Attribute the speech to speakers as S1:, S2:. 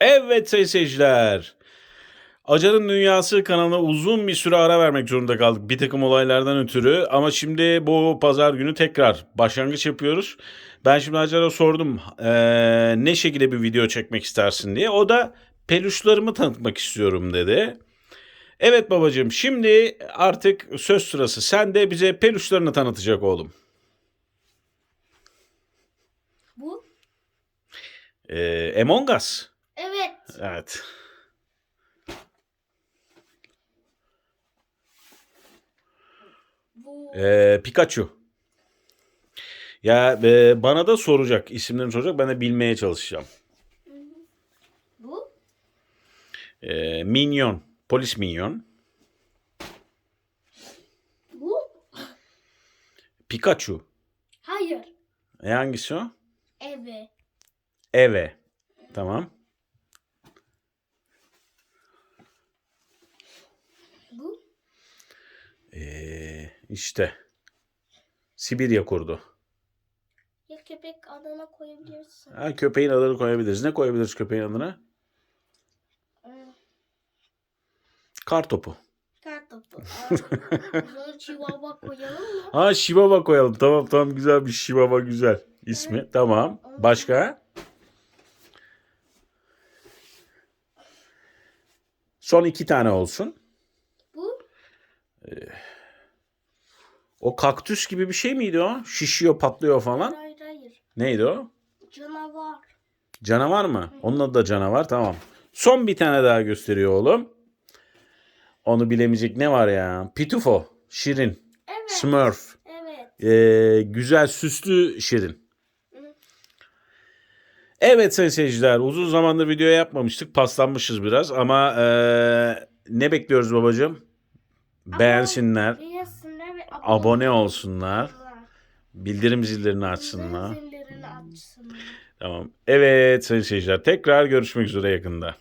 S1: Evet sayın seyirciler. Acar'ın Dünyası kanalına uzun bir süre ara vermek zorunda kaldık bir takım olaylardan ötürü. Ama şimdi bu pazar günü tekrar başlangıç yapıyoruz. Ben şimdi Acar'a sordum eee, ne şekilde bir video çekmek istersin diye. O da peluşlarımı tanıtmak istiyorum dedi. Evet babacığım şimdi artık söz sırası. Sen de bize peluşlarını tanıtacak oğlum.
S2: Bu?
S1: Eee Among Us.
S2: Evet.
S1: Ee, Pikachu. Ya e, bana da soracak, isimlerini soracak. Ben de bilmeye çalışacağım.
S2: Bu.
S1: Ee, Minyon, polis minyon.
S2: Bu.
S1: Pikachu.
S2: Hayır.
S1: E hangisi o?
S2: Eve.
S1: Eve. Tamam.
S2: Bu.
S1: Ee, işte. Sibirya kurdu.
S2: Ya köpek adına koyabilirsin.
S1: Ha, köpeğin adını koyabiliriz. Ne koyabiliriz köpeğin adına?
S2: Ee,
S1: Kar topu.
S2: Kartopu. Aa, Bunu chihuahua koyalım mı?
S1: Ha Şivava koyalım. Tamam tamam güzel bir Şivava güzel. İsmi. Tamam. Başka? Son iki tane olsun. O kaktüs gibi bir şey miydi o? Şişiyor patlıyor falan.
S2: Hayır hayır.
S1: Neydi o?
S2: Canavar.
S1: Canavar mı? Onun adı da canavar. Tamam. Son bir tane daha gösteriyor oğlum. Onu bilemeyecek ne var ya? Pitufo. Şirin.
S2: Evet.
S1: Smurf.
S2: Evet.
S1: Ee, güzel süslü şirin. Evet sayın seyirciler uzun zamandır video yapmamıştık. Paslanmışız biraz ama ee, ne bekliyoruz babacığım? Beğensinler, abone
S2: olsunlar,
S1: bildirim zillerini açsınlar.
S2: Zillerini açsınlar.
S1: Tamam. Evet sayın seyirciler tekrar görüşmek üzere yakında.